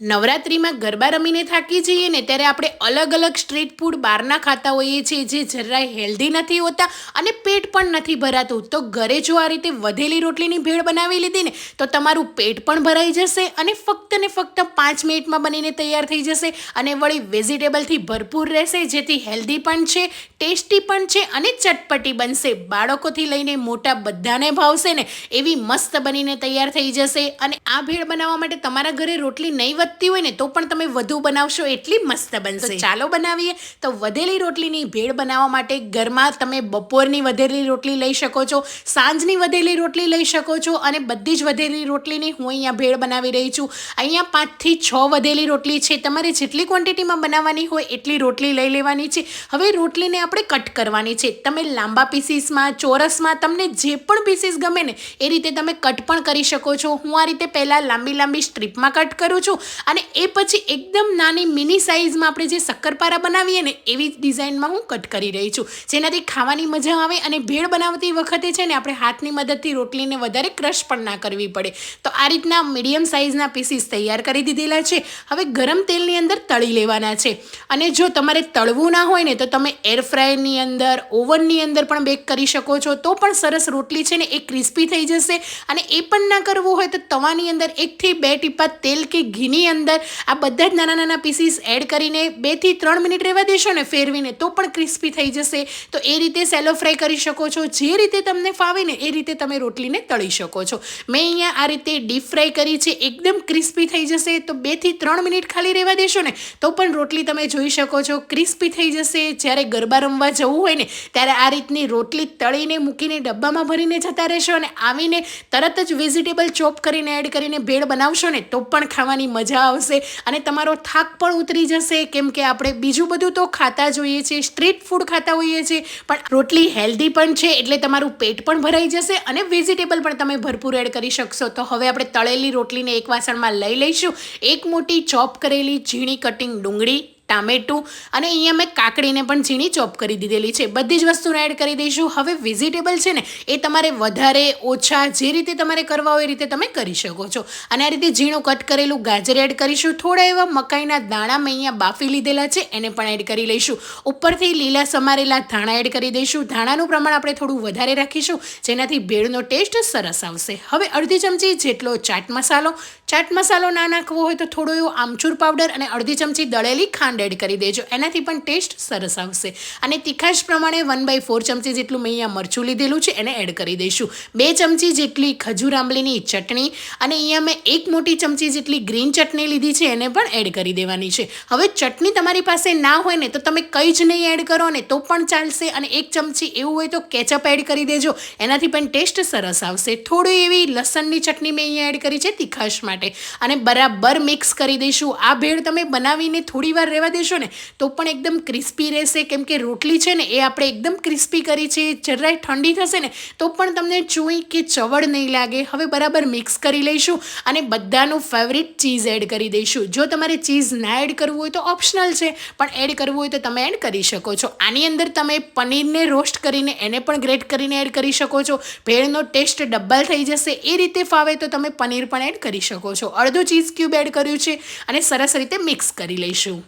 નવરાત્રિમાં ગરબા રમીને થાકી જઈએ ને ત્યારે આપણે અલગ અલગ સ્ટ્રીટ ફૂડ બહારના ખાતા હોઈએ છીએ જે જરાય હેલ્ધી નથી હોતા અને પેટ પણ નથી ભરાતું. તો ઘરે જો આ રીતે વધેલી રોટલીની ભેળ બનાવી લીધી ને, તો તમારું પેટ પણ ભરાઈ જશે અને ફક્ત ને ફક્ત પાંચ મિનિટમાં બનીને તૈયાર થઈ જશે અને વળી વેજીટેબલથી ભરપૂર રહેશે, જેથી હેલ્ધી પણ છે, ટેસ્ટી પણ છે અને ચટપટી બનશે. બાળકોથી લઈને મોટા બધાને ભાવશે ને, એવી મસ્ત બનીને તૈયાર થઈ જશે અને આ ભેળ બનાવવા માટે તમારા ઘરે રોટલી નહીં વધતી હોય ને તો પણ તમે વધુ બનાવશો એટલી મસ્ત બનશે. ચાલો બનાવીએ. તો વધેલી રોટલીની ભેળ બનાવવા માટે ઘરમાં તમે બપોરની વધેલી રોટલી લઈ શકો છો સાંજની વધેલી રોટલી લઈ શકો છો અને બધી જ વધેલી રોટલીની હું અહીંયા ભેળ બનાવી રહી છું. અહીંયા પાંચથી છ વધેલી રોટલી છે. તમારે જેટલી ક્વોન્ટિટીમાં બનાવવાની હોય એટલી રોટલી લઈ લેવાની છે. હવે રોટલીને આપણે કટ કરવાની છે. તમે લાંબા પીસીસમાં ચોરસમાં તમને જે પણ પીસીસ ગમે ને એ રીતે તમે કટ પણ કરી શકો છો. હું આ રીતે પહેલાં લાંબી લાંબી સ્ટ્રીપમાં કટ કરું છું અને એ પછી એકદમ નાની મિની સાઇઝમાં આપણે જે શક્કરપારા બનાવીએ ને એવી ડિઝાઇનમાં હું કટ કરી રહી છું. જેનાથી ખાવાની મજા આવે અને ભેળ બનાવતી વખતે છે ને આપણે હાથની મદદથી રોટલીને વધારે ક્રશ પણ ના કરવી પડે. તો આ રીતના મીડિયમ સાઇઝના પીસીસ તૈયાર કરી દીધેલા છે. હવે ગરમ તેલની અંદર તળી લેવાના છે. અને જો તમારે તળવું ના હોય ને તો તમે એર ફ્રાયરની અંદર, ઓવનની અંદર પણ બેક કરી શકો છો. તો પણ સરસ રોટલી છે ને એ ક્રિસ્પી થઈ જશે અને એ પણ ના કરવું હોય તો તવાની અંદર એકથી બે ટીપા તેલ કે ઘીની અંદર આ બધા જ નાના નાના પીસીસ એડ કરીને બેથી ત્રણ મિનિટ રહેવા દેશો ને ફેરવીને તો પણ ક્રિસ્પી થઈ જશે. તો એ રીતે સેલો ફ્રાય કરી શકો છો. જે રીતે તમને ફાવે ને એ રીતે તમે રોટલીને તળી શકો છો. મેં અહીંયા આ રીતે ડીપ ફ્રાય કરી છે. એકદમ ક્રિસ્પી થઈ જશે. તો બેથી ત્રણ મિનિટ ખાલી રહેવા દેશો ને તો પણ રોટલી તમે જોઈ શકો છો. ક્રિસ્પી થઈ જશે. જ્યારે ગરબા રમવા જવું હોય ને ત્યારે આ રીતની રોટલી તળીને મૂકીને ડબ્બામાં ભરીને જતા રહેશો અને આવીને તરત જ વેજીટેબલ ચોપ કરીને એડ કરીને ભેળ બનાવશો ને તો પણ ખાવાની મજા આવશે. અને તમારો થાક પણ ઉતરી જશે. કેમ કે આપણે બીજું બધું તો ખાતા જોઈએ છીએ, સ્ટ્રીટ ફૂડ ખાતા હોઈએ છીએ. પણ રોટલી હેલ્ધી પણ છે એટલે તમારું પેટ પણ ભરાઈ જશે અને વેજીટેબલ પણ તમે ભરપૂર એડ કરી શકશો. તો હવે આપણે તળેલી રોટલીને એક વાસણમાં લઈ લઈશું. એક મોટી ચોપ કરેલી ઝીણી કટિંગ ડુંગળી. ટામેટું અને અહીંયા મેં કાકડીને પણ ઝીણી ચોપ કરી દીધેલી છે. બધી જ વસ્તુને એડ કરી દઈશું. હવે વેજીટેબલ છે ને, એ તમારે વધારે ઓછા જે રીતે તમારે કરવા હોય એ રીતે તમે કરી શકો છો. અને આ રીતે ઝીણું કટ કરેલું ગાજર એડ કરીશું. થોડા એવા મકાઈના દાણા મેં અહીંયા બાફી લીધેલા છે, એને પણ એડ કરી લઈશું. ઉપરથી લીલા સમારેલા ધાણા એડ કરી દઈશું. ધાણાનું પ્રમાણ આપણે થોડું વધારે રાખીશું, જેનાથી ભેળનો ટેસ્ટ સરસ આવશે. હવે અડધી ચમચી જેટલો ચાટ મસાલો. ચાટ મસાલો ના નાખવો હોય તો થોડો એવો આમચૂર પાવડર અને અડધી ચમચી દળેલી ખાંડ એડ કરી દેજો. એનાથી પણ ટેસ્ટ સરસ આવશે. અને તીખાશ પ્રમાણે વન બાય ફોર ચમચી જેટલું મેં અહીંયા મરચું લીધેલું છે, એને એડ કરી દઈશું. બે ચમચી જેટલી ખજૂર આંબલીની ચટણી અને અહીંયા મેં એક મોટી ચમચી જેટલી ગ્રીન ચટણી લીધી છે, એને પણ એડ કરી દેવાની છે. હવે ચટણી તમારી પાસે ના હોય ને તો તમે કંઈ જ નહીં એડ કરો ને તો પણ ચાલશે અને એક ચમચી એવું હોય તો કેચઅપ એડ કરી દેજો. એનાથી પણ ટેસ્ટ સરસ આવશે. થોડી એવી લસણની ચટણી મેં અહીંયા એડ કરી છે, તીખાશ માટે. અને બરાબર મિક્સ કરી દઈશું. આ ભેળ તમે બનાવીને થોડી વાર રહેવા દેશો ને, તો પણ એકદમ ક્રિસ્પી રહેશે. કેમ કે રોટલી છે ને, એ આપણે એકદમ ક્રિસ્પી કરી છે. જરાય ઠંડી થશે ને, તો પણ તમને ચૂઈ કે ચવડ નહીં લાગે. હવે બરાબર મિક્સ કરી લઈશું અને બધાનું ફેવરિટ ચીઝ એડ કરી દઈશું. જો તમારે ચીઝ ના એડ કરવું હોય તો ઓપ્શનલ છે, પણ એડ કરવું હોય તો તમે એડ કરી શકો છો. આની અંદર તમે પનીરને રોસ્ટ કરીને એને પણ ગ્રેટ કરીને એડ કરી શકો છો. ભેળનો ટેસ્ટ ડબલ થઈ જશે. એ રીતે ફાવે તો તમે પનીર પણ એડ કરી શકો છો. અડધો ચીઝ ક્યુબ એડ કર્યું છે અને સરસ રીતે મિક્સ કરી લઈશું.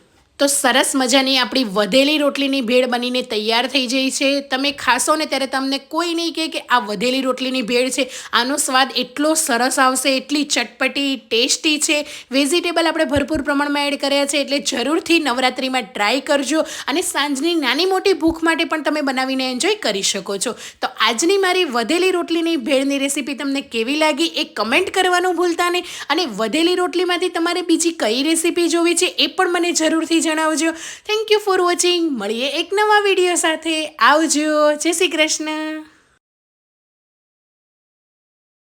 તો સરસ મજાની આપણી વધેલી રોટલીની ભેળ બનીને તૈયાર થઈ જઈ છે. તમે ખાશો ને ત્યારે તમને કોઈ નહીં કહે કે આ વધેલી રોટલીની ભેળ છે. આનો સ્વાદ એટલો સરસ આવશે, એટલી ચટપટી, ટેસ્ટી છે. વેજીટેબલ આપણે ભરપૂર પ્રમાણમાં એડ કર્યા છે એટલે જરૂરથી નવરાત્રિમાં ટ્રાય કરજો અને સાંજની નાની મોટી ભૂખ માટે પણ તમે બનાવીને એન્જોય કરી શકો છો. તો આજની મારી વધેલી રોટલીની ભેળની રેસીપી તમને કેવી લાગી એ કમેન્ટ કરવાનું ભૂલતા નહીં. અને વધેલી રોટલીમાંથી તમારે બીજી કઈ રેસીપી જોવી છે એ પણ મને જરૂરથી જણાવજો. થેન્ક યુ ફોર વોચિંગ મળીએ એક નવા વીડિયો સાથે. આવજો. જય શ્રી કૃષ્ણ.